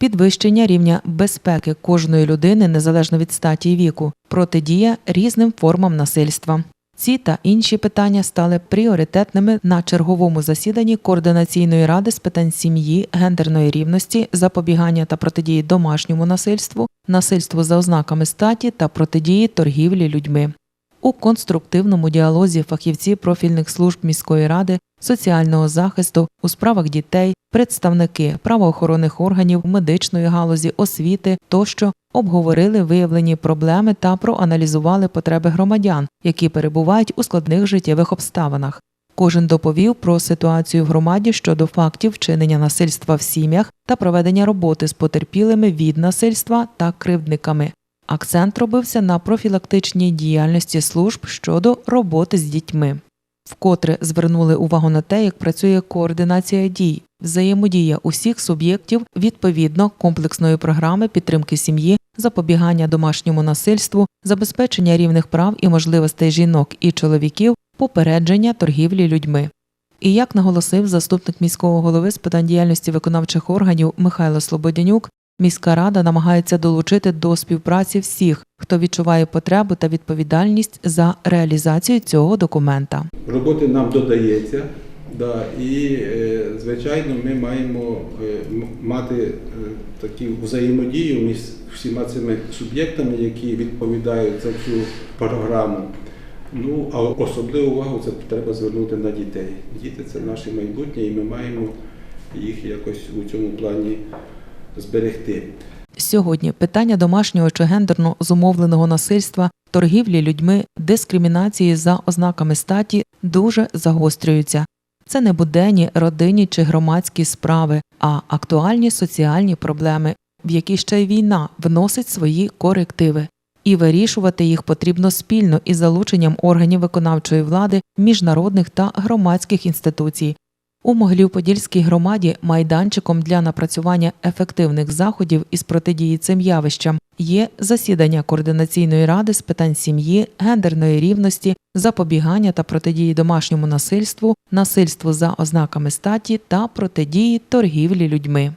підвищення рівня безпеки кожної людини незалежно від статі і віку, протидія різним формам насильства. Ці та інші питання стали пріоритетними на черговому засіданні координаційної ради з питань сім'ї, гендерної рівності, запобігання та протидії домашньому насильству, насильству за ознаками статі та протидії торгівлі людьми. У конструктивному діалозі фахівці профільних служб міської ради, соціального захисту у справах дітей, представники правоохоронних органів, медичної галузі, освіти тощо обговорили виявлені проблеми та проаналізували потреби громадян, які перебувають у складних життєвих обставинах. Кожен доповів про ситуацію в громаді щодо фактів вчинення насильства в сім'ях та проведення роботи з потерпілими від насильства та кривдниками. Акцент робився на профілактичній діяльності служб щодо роботи з дітьми. Вкотре звернули увагу на те, як працює координація дій, взаємодія усіх суб'єктів відповідно комплексної програми підтримки сім'ї, запобігання домашньому насильству, забезпечення рівних прав і можливостей жінок і чоловіків, попередження торгівлі людьми. І як наголосив заступник міського голови з питань діяльності виконавчих органів Михайло Слободянюк, міська рада намагається долучити до співпраці всіх, хто відчуває потребу та відповідальність за реалізацію цього документа. Роботи нам додається, да, і, е, звичайно, ми маємо е, мати е, таку взаємодію між всіма цими суб'єктами, які відповідають за цю програму. Ну, а особливу увагу це треба звернути на дітей. Діти це наше майбутнє, і ми маємо їх якось у цьому плані зберегти. Сьогодні питання домашнього чи гендерно зумовленого насильства, торгівлі людьми, дискримінації за ознаками статі дуже загострюються. Це не буденні родинні чи громадські справи, а актуальні соціальні проблеми, в які ще й війна вносить свої корективи. І вирішувати їх потрібно спільно із залученням органів виконавчої влади, міжнародних та громадських інституцій, у Могилів-Подільській громаді майданчиком для напрацювання ефективних заходів із протидії цим явищам є засідання координаційної ради з питань сім'ї, гендерної рівності, запобігання та протидії домашньому насильству, насильству за ознаками статі та протидії торгівлі людьми.